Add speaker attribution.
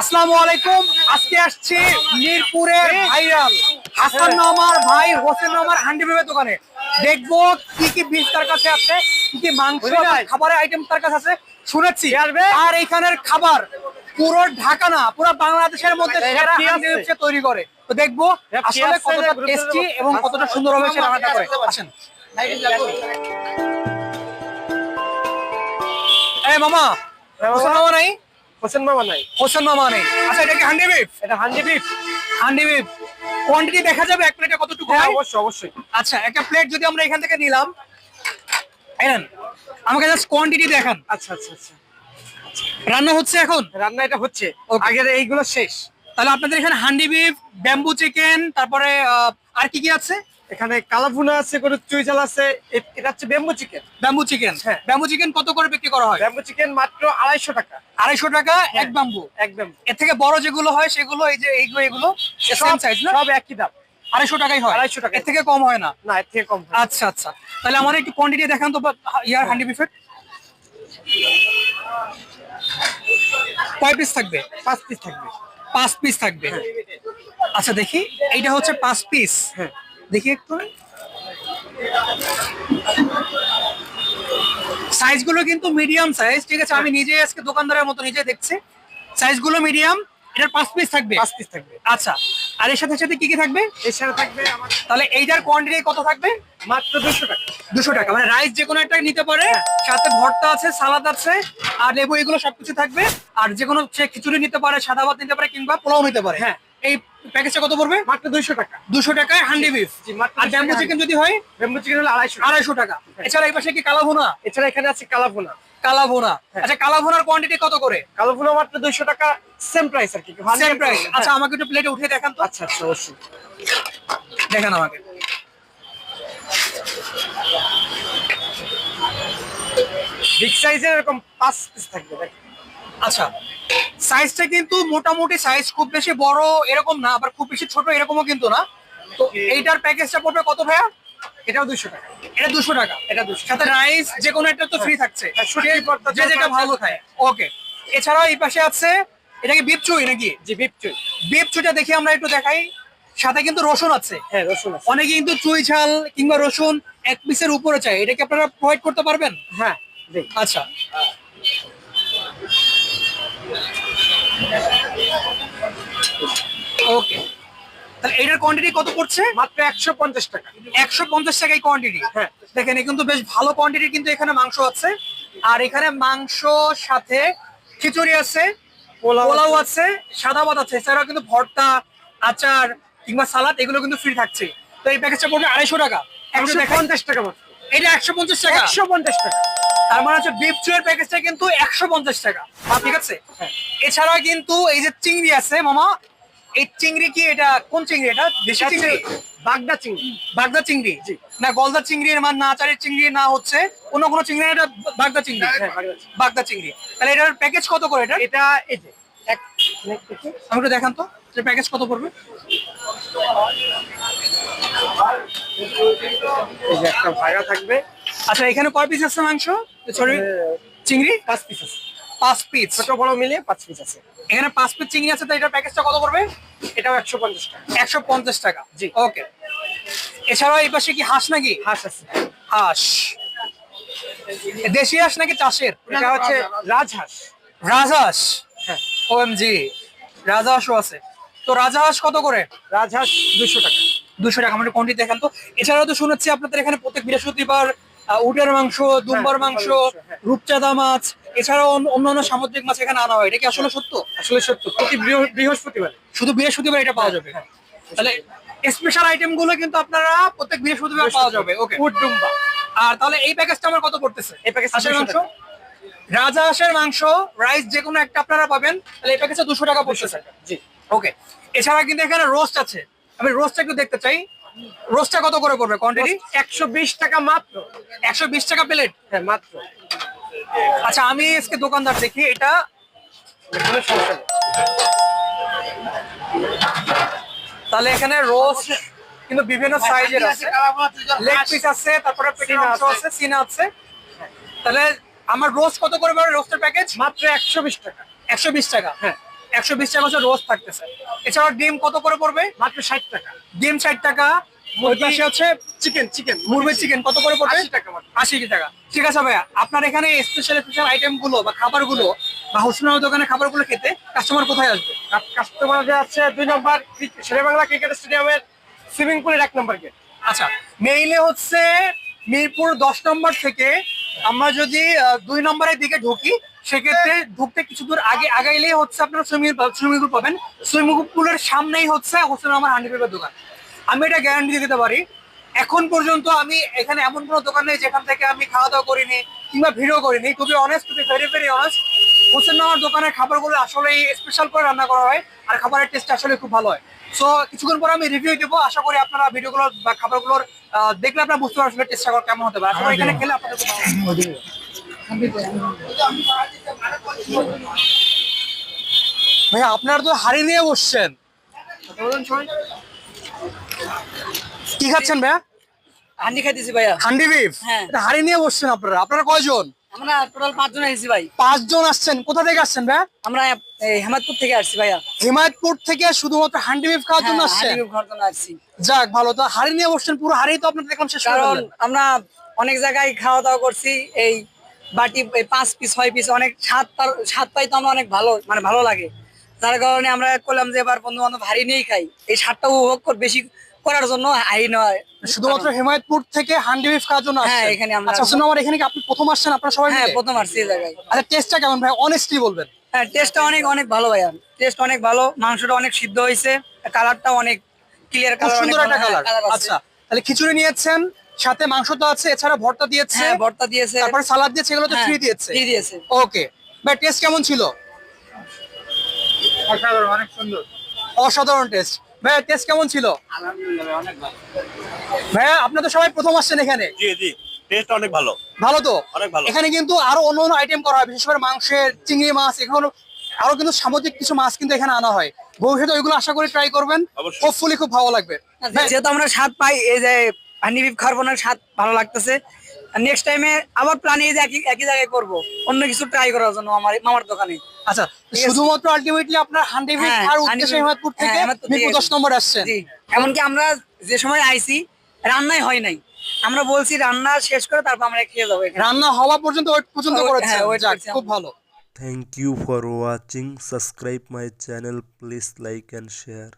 Speaker 1: আসসালামু আলাইকুম। আজকে আসছি মিরপুরের ভাইরাল। হাসান নামার ভাই হোসেন নামার হান্ডি দোকানে। দেখব কি কি বীজ তার কাছে আছে কি কি মাংস খাবারের আইটেম তার কাছে আছে। শুনেছি। আর এখানের খাবার পুরো ঢাকা না পুরো বাংলাদেশের মধ্যে সেরা হান্ডি
Speaker 2: আছে?
Speaker 1: তৈরি করে। তো দেখব আসলে কতটা টেস্টি এবং কতটা সুন্দর হবে রান্নাটা করে। আসেন। এই মামা নাই?
Speaker 2: হোসেন মামা নাই।
Speaker 1: হোসেন মামা নেই। আচ্ছা এটা কি হান্ডি বিফ?
Speaker 2: এটা handi beef.
Speaker 1: Handi beef. Quantity দেখা যাবে এক প্লেটে কতটুকু
Speaker 2: হ্যাঁ
Speaker 1: হয়?
Speaker 2: অবশ্যই অবশ্যই।
Speaker 1: আচ্ছা একটা প্লেট যদি আমরা এখান থেকে নিলাম এই নেন আমাকে জাস্ট কোয়ান্টিটি দেখান।
Speaker 2: আচ্ছা আচ্ছা আচ্ছা।
Speaker 1: রান্না হচ্ছে এখন?
Speaker 2: রান্না এটা হচ্ছে. আগের এইগুলো শেষ।
Speaker 1: তাহলে আপনাদের এখানে হান্ডি বিফ ব্যাম্বু চিকেন তারপরে আর কি কি আছে?
Speaker 2: এখানে কালাভুনা আছে কোনো চুইজাল আছে এটা হচ্ছে ব্যাম্বু চিকেন
Speaker 1: ব্যাম্বু চিকেন
Speaker 2: হ্যাঁ।
Speaker 1: ব্যাম্বু চিকেন কত করে বিক্রি করা হয়?
Speaker 2: ব্যাম্বু চিকেন মাত্র আড়াইশো টাকা।
Speaker 1: আড়াইশো টাকা এক ব্যাম্বু
Speaker 2: একদম।
Speaker 1: এর থেকে বড় যেগুলো হয় সেগুলো এই যে এইগুলো এগুলো সেম সাইজ না?
Speaker 2: সব একই দাম।
Speaker 1: আড়াইশো টাকাই হয়?
Speaker 2: 250 টাকাই।
Speaker 1: এর থেকে কম হয় না?
Speaker 2: না এর থেকে কম হয়।
Speaker 1: আচ্ছা আচ্ছা। তাহলে আমার একটু কোয়ান্টিটি দেখান তো ইয়ার হান্ডি বিফের। কয় পিস থাকবে?
Speaker 2: পাঁচ পিস থাকবে।
Speaker 1: পাঁচ পিস থাকবে। আচ্ছা দেখি। এইটা হচ্ছে পাঁচ পিস
Speaker 2: হ্যাঁ।
Speaker 1: দেখি একটু। সাইজগুলো কিন্তু মিডিয়াম সাইজ ঠিক আছে? আমি নিজে আজকে দোকানদারের মতো নিজে দেখছি। সাইজগুলো মিডিয়াম এটার পাঁচ পিস থাকবে?
Speaker 2: পাঁচ পিস থাকবে।
Speaker 1: আচ্ছা আর এর সাথে সাথে কি কি থাকবে?
Speaker 2: এর সাথে থাকবে
Speaker 1: তাহলে এইটার কোয়ান্টিটি কত থাকবে?
Speaker 2: মাত্র দুশো টাকা।
Speaker 1: দুশো টাকা মানে রাইস যে কোনো একটা নিতে পারে সাথে ভর্তা আছে সালাদ আছে আর লেবু এগুলো সবকিছু থাকবে। আর যে কোনো সে খিচুড়ি নিতে পারে সাদা ভাত নিতে পারে কিংবা পোলাও নিতে পারে।
Speaker 2: হ্যাঁ।
Speaker 1: এই প্যাকেজটা কত পড়বে?
Speaker 2: মাত্র দুইশো টাকা।
Speaker 1: দুশো টাকায় হান্ডি বিফ। আর
Speaker 2: 200
Speaker 1: ব্যাম্বু চিকেন যদি হয়?
Speaker 2: বেম্বু চিকেন হলো আড়াইশো টাকা।
Speaker 1: আড়াইশো টাকা। এছাড়া এই পাশে কি কালাভুনা?
Speaker 2: এছাড়া এখানে আছে কালাভুনা।
Speaker 1: কালাভুনা।
Speaker 2: হ্যাঁ।
Speaker 1: আচ্ছা কালাভুনার কোয়ান্টিটি কত করে?
Speaker 2: কালাভুনা মাত্র দুইশো টাকা সেম প্রাইস আর কি।
Speaker 1: সেম প্রাইস
Speaker 2: হ্যাঁ।
Speaker 1: আচ্ছা আমাকে একটু প্লেটে উঠে দেখান তো।
Speaker 2: আচ্ছা আচ্ছা অবশ্যই।
Speaker 1: দেখান আমাকে।
Speaker 2: বিগ সাইজের এরকম পাঁচ পিস থাকবে
Speaker 1: আচ্ছা। সাইজটা কিন্তু মোটামুটি সাইজ খুব বেশি বড় এরকম না আবার খুব বেশি ছোট এরকমও কিন্তু না। তো এইটার প্যাকেজটা পড়বে কত ভাইয়া?
Speaker 2: এটাও দুইশো টাকা।
Speaker 1: এটা দুশো টাকা
Speaker 2: এটা দুশো
Speaker 1: সাথে রাইস যে কোনো একটা তো ফ্রি থাকছে।
Speaker 2: হ্যাঁ,
Speaker 1: যে- যেটা ভালো। খায়। ওকে এছাড়াও এই পাশে আছে এটা কি বিপ চুই নাকি?
Speaker 2: জি বিপ চুই
Speaker 1: বিপ দেখি আমরা একটু দেখাই। সাথে কিন্তু রসুন আছে।
Speaker 2: হ্যাঁ রসুন আছে।
Speaker 1: অনেকে কিন্তু চুই ঝাল কিংবা রসুন এক পিসের উপরে চাই এটা কি আপনারা প্রোভাইড করতে পারবেন?
Speaker 2: হ্যাঁ
Speaker 1: আচ্ছা। ওকে তাহলে এটার কোয়ান্টিটি কত পড়ছে?
Speaker 2: মাত্র একশো পঞ্চাশ টাকা।
Speaker 1: একশো পঞ্চাশ টাকাই কোয়ান্টিটি
Speaker 2: হ্যাঁ।
Speaker 1: দেখেন কিন্তু বেশ ভালো কোয়ান্টিটি কিন্তু এখানে মাংস আছে। আর এখানে মাংস সাথে খিচুড়ি আছে
Speaker 2: পোলাও
Speaker 1: আছে। সাদা ভাত আছে। এছাড়াও কিন্তু ভর্তা আচার কিংবা সালাদ এগুলো কিন্তু ফ্রি থাকছে। তো এই প্যাকেজটা পড়বে আড়াইশো টাকা।
Speaker 2: একশো পঞ্চাশ টাকা মাত্র।
Speaker 1: এটা একশো পঞ্চাশ টাকা।
Speaker 2: একশো পঞ্চাশ টাকা।
Speaker 1: তার মানে হচ্ছে বিফ চুয়ের প্যাকেজটা কিন্তু একশো পঞ্চাশ টাকা। ঠিক আছে? এছাড়া কিন্তু এই যে চিংড়ি আছে মামা এই চিংড়ি কি এটা কোন চিংড়ি এটা? দেশি চিংড়ি?
Speaker 2: বাগদা চিংড়ি।
Speaker 1: বাগদা চিংড়ি?
Speaker 2: জি।
Speaker 1: না গলদা চিংড়ির মান না আচারের চিংড়ি না হচ্ছে অন্য কোনো চিংড়ি এটা বাগদা চিংড়ি।
Speaker 2: হ্যাঁ, বাগদা চিংড়ি।
Speaker 1: তাহলে এটার প্যাকেজ কত করে এটা
Speaker 2: এটা এই যে।
Speaker 1: আমি একটু দেখান তো প্যাকেজ কত পড়বে?
Speaker 2: এই যে একটা ভাগা থাকবে।
Speaker 1: আচ্ছা এখানে কয় পিস আছে মাংস? সরি চিংড়ি?
Speaker 2: পাঁচ পিস আছে।
Speaker 1: পাঁচ পিস
Speaker 2: ছোট বড় মিলে পাঁচ পিস আছে।
Speaker 1: এখানে পাঁচ পিস চিংড়ি আছে তো এটার প্যাকেজটা কত পড়বে?
Speaker 2: এটাও একশো পঞ্চাশ টাকা।
Speaker 1: একশো পঞ্চাশ টাকা।
Speaker 2: জি।
Speaker 1: ওকে। এছাড়াও এই পাশে কি হাঁস নাকি?
Speaker 2: হাঁস আছে।
Speaker 1: হাঁস। দেশি হাঁস নাকি চাষের?
Speaker 2: এটা হচ্ছে রাজহাঁস।
Speaker 1: রাজহাঁস?
Speaker 2: হ্যাঁ।
Speaker 1: ওএমজি রাজহাঁসও আছে। তো রাজহাঁস কত করে?
Speaker 2: রাজহাঁস দুশো টাকা।
Speaker 1: দুশো টাকা মানে কোনটি দেখেন তো? এছাড়াও তো শুনেছি আপনাদের এখানে প্রত্যেক বৃহস্পতিবার উটের মাংস দুম্বার
Speaker 2: হ্যাঁ,
Speaker 1: মাংস
Speaker 2: দুম্বার মাংস, হ্যাঁ।
Speaker 1: রূপচাঁদা মাছ এছাড়াও অন্যান্য সামুদ্রিক মাছ এখানে আনা হয়। এটা কি আসলে সত্য?
Speaker 2: আসলে সত্য। প্রতি বৃহস্পতিবার।
Speaker 1: শুধু বৃহস্পতিবার এটা পাওয়া যাবে?
Speaker 2: হ্যাঁ।
Speaker 1: তাহলে স্পেশাল আইটেমগুলো কিন্তু আপনারা প্রত্যেক বৃহস্পতিবার পাওয়া যাবে। ওকে
Speaker 2: উট ডুম্বা
Speaker 1: আর তাহলে এই প্যাকেজটা আমার কত পড়তেছে?
Speaker 2: এই প্যাকেজ
Speaker 1: হাঁসের মাংস? রাজা হাঁসের মাংস রাইস যে কোনো একটা আপনারা পাবেন। তাহলে এই প্যাকেজটা দুশো টাকা পড়তেছে।
Speaker 2: জি।
Speaker 1: ওকে এছাড়া কিন্তু এখানে রোস্ট আছে। আমি রোস্টটা একটু দেখতে চাই। রোস্টটা কত করে পড়বে কোয়ান্টিটি?
Speaker 2: একশো বিশ টাকা মাত্র।
Speaker 1: একশো বিশ টাকা প্লেট?
Speaker 2: হ্যাঁ মাত্র।
Speaker 1: আচ্ছা আমি আজকে দোকানদার দেখি এটা তাহলে এখানে রোস্ট কিন্তু বিভিন্ন সাইজের আছে। লেগ পিস আছে তারপরে
Speaker 2: সিনা
Speaker 1: মাংস
Speaker 2: আছে।
Speaker 1: সিনা আছে। তাহলে আমার রোস্ট কত করে পড়বে রোস্টের প্যাকেজ
Speaker 2: মাত্র একশো বিশ টাকা।
Speaker 1: একশো বিশ টাকা।
Speaker 2: হ্যাঁ।
Speaker 1: একশো বিশ টাকা রোস্ট থাকতেছে। এছাড়াও ডিম কত করে পড়বে?
Speaker 2: মাত্র ষাট টাকা।
Speaker 1: ডিম ষাট টাকা হচ্ছে
Speaker 2: চিকেন চিকেন
Speaker 1: মুরগির চিকেন কত করে পড়বে?
Speaker 2: 80 টাকা মাত্র।
Speaker 1: আশি টাকা। ঠিক আছে ভাইয়া আপনার এখানে স্পেশাল স্পেশাল আইটেমগুলো বা খাবারগুলো বা হোসেনের দোকানে খাবারগুলো খেতে কাস্টমার কোথায় আসবে?
Speaker 2: কাস্টমার যে আছে দুই নম্বর শেরেবাংলা ক্রিকেট স্টেডিয়ামের সুইমিং পুলের এক নম্বর গেট।
Speaker 1: আচ্ছা মেইলে হচ্ছে মিরপুর দশ নম্বর থেকে আমরা যদি দুই নম্বরের দিকে ঢুকি, সেক্ষেত্রে ঢুকতে কিছু দূর আগে আগাইলেই হচ্ছে আপনার সুইমিং সুইমিং পুল পাবেন। সুইমিং পুলের সামনেই হচ্ছে হোসেন আমার হান্ডি পেপার দোকান। আমি এটা গ্যারান্টি দিতে পারি, এখন পর্যন্ত আমি এখানে এমন কোনো দোকান নেই যেখান থেকে আমি খাওয়া দাওয়া করিনি কিংবা ভিডিও করিনি। খুবই অনেস্ট খুবই ভেরি ভেরি অনেস্ট হোসেন আমার দোকানের খাবারগুলো আসলে স্পেশাল করে রান্না করা হয় আর খাবারের টেস্ট আসলে খুব ভালো হয়। সো কিছুক্ষণ পর আমি রিভিউ দেবো আশা করি আপনারা ভিডিওগুলো বা খাবারগুলোর দেখলে আপনারা বুঝতে পারবেন টেস্টটা কেমন হতে পারে। আশা করি এখানে খেলে আপনাদের ভাইয়া আপনারা তো হাড়ি নিয়ে বসছেন। কি খাচ্ছেন ভাইয়া?
Speaker 3: হান্ডি খাইতেছি ভাইয়া।
Speaker 1: হান্ডি বিফ
Speaker 3: হ্যাঁ।
Speaker 1: হাড়ি নিয়ে বসছেন আপনারা। আপনারা কয়জন?
Speaker 3: আমরা টোটাল পাঁচজন এসেছি ভাই।
Speaker 1: পাঁচজন আসছেন। কোথা থেকে আসছেন ভাইয়া
Speaker 3: আমরা এই হেমাদপুর থেকে আসছি ভাইয়া।
Speaker 1: হিমায়তপুর থেকে শুধুমাত্র হান্ডি বিফ খাওয়ার জন্য
Speaker 3: হ্যাঁ,
Speaker 1: আসছেন
Speaker 3: খাওয়ার জন্য আসছি।
Speaker 1: যাক ভালো। তো হাড়ি নিয়ে বসছেন পুরো হাড়ি তো আপনার দেখলাম শেষ
Speaker 3: কারণ আমরা অনেক জায়গায় খাওয়া দাওয়া করছি এই বাটি পাঁচ পিস ছয় পিস অনেক পার স্বাদ পাই তো আমরা অনেক ভালো মানে ভালো লাগে। যার কারণে আমরা করলাম যে এবার বন্ধু বান্ধব হাড়ি নিয়েই খাই। এই স্বাদটা উপভোগ কর বেশি করার জন্য হাড়ি নয়
Speaker 1: শুধুমাত্র হিমায়তপুর থেকে হান্ডি বিফ খাওয়ার জন্য
Speaker 3: হ্যাঁ, এখানে আমরা-
Speaker 1: আচ্ছা হোসেন আমার এখানে কি আপনি প্রথম আসছেন? আপনারা সবাই
Speaker 3: হ্যাঁ প্রথম আসছি এই জায়গায়।
Speaker 1: আচ্ছা টেস্টটা কেমন ভাই? অনেস্টলি বলবেন।
Speaker 3: হ্যাঁ টেস্টটা অনেক অনেক ভালো ভাইয়া। টেস্ট অনেক ভালো মাংসটা অনেক সিদ্ধ হয়েছে কালারটা অনেক ক্লিয়ার কালার
Speaker 1: সুন্দর একটা কালার আচ্ছা তাহলে খিচুড়ি নিয়েছেন সাথে মাংস তো আছে এছাড়া ভর্তা দিয়েছে
Speaker 3: হ্যাঁ ভর্তা দিয়েছে।
Speaker 1: তারপরে সালাদ দিয়েছে এগুলো তো
Speaker 3: হ্যাঁ,
Speaker 1: ফ্রি দিয়েছে।
Speaker 3: free দিয়েছে।
Speaker 1: ওকে ভাই টেস্ট কেমন ছিল?
Speaker 2: অসাধারণ অনেক সুন্দর।
Speaker 1: অসাধারণ টেস্ট ভাই টেস্ট কেমন ছিল?
Speaker 2: আলহামদুলিল্লাহ অনেক ভালো।
Speaker 1: ভাইয়া আপনারা তো সবাই প্রথম আসছেন এখানে।
Speaker 4: জি জি টেস্ট অনেক ভালো।
Speaker 1: ভালো তো?
Speaker 4: অনেক ভালো।
Speaker 1: এখানে কিন্তু আরও অন্য অন্য আইটেম করা হয় বিশেষ করে মাংসের চিংড়ি মাছ এখানে আরও কিন্তু সামুদ্রিক কিছু মাছ কিন্তু এখানে আনা হয়। ভবিষ্যতে ওইগুলো আশা করি ট্রাই করবেন। হোপফুলি খুব ভালো লাগবে। ভাই,
Speaker 3: যেহেতু আমরা স্বাদ পাই এই যে বিফ স্বাদ ভালো লাগতেছে। নেক্সট টাইমে আবার প্ল্যান এই যে একই একই জায়গায় করব। অন্য কিছু ট্রাই করার জন্য আমার মামার দোকানে।
Speaker 1: আচ্ছা। শুধুমাত্র আলটিমেটলি আপনার হান্ডি
Speaker 3: হ্যাঁ,
Speaker 1: আর উদ্দেশ্যে
Speaker 3: হ্যাঁ, থেকে
Speaker 1: মিরপুর দশ নম্বর
Speaker 3: আসছে এমনকি আমরা যে সময় আইছি রান্নাই হয় নাই। আমরা বলছি রান্না শেষ করে তারপর আমরা খেয়ে যাব
Speaker 1: রান্না হওয়া পর্যন্ত ওয়েট পর্যন্ত
Speaker 3: হ্যাঁ, করছি
Speaker 1: খুব। ভালো।
Speaker 5: Thank you for watching subscribe my channel please like and share.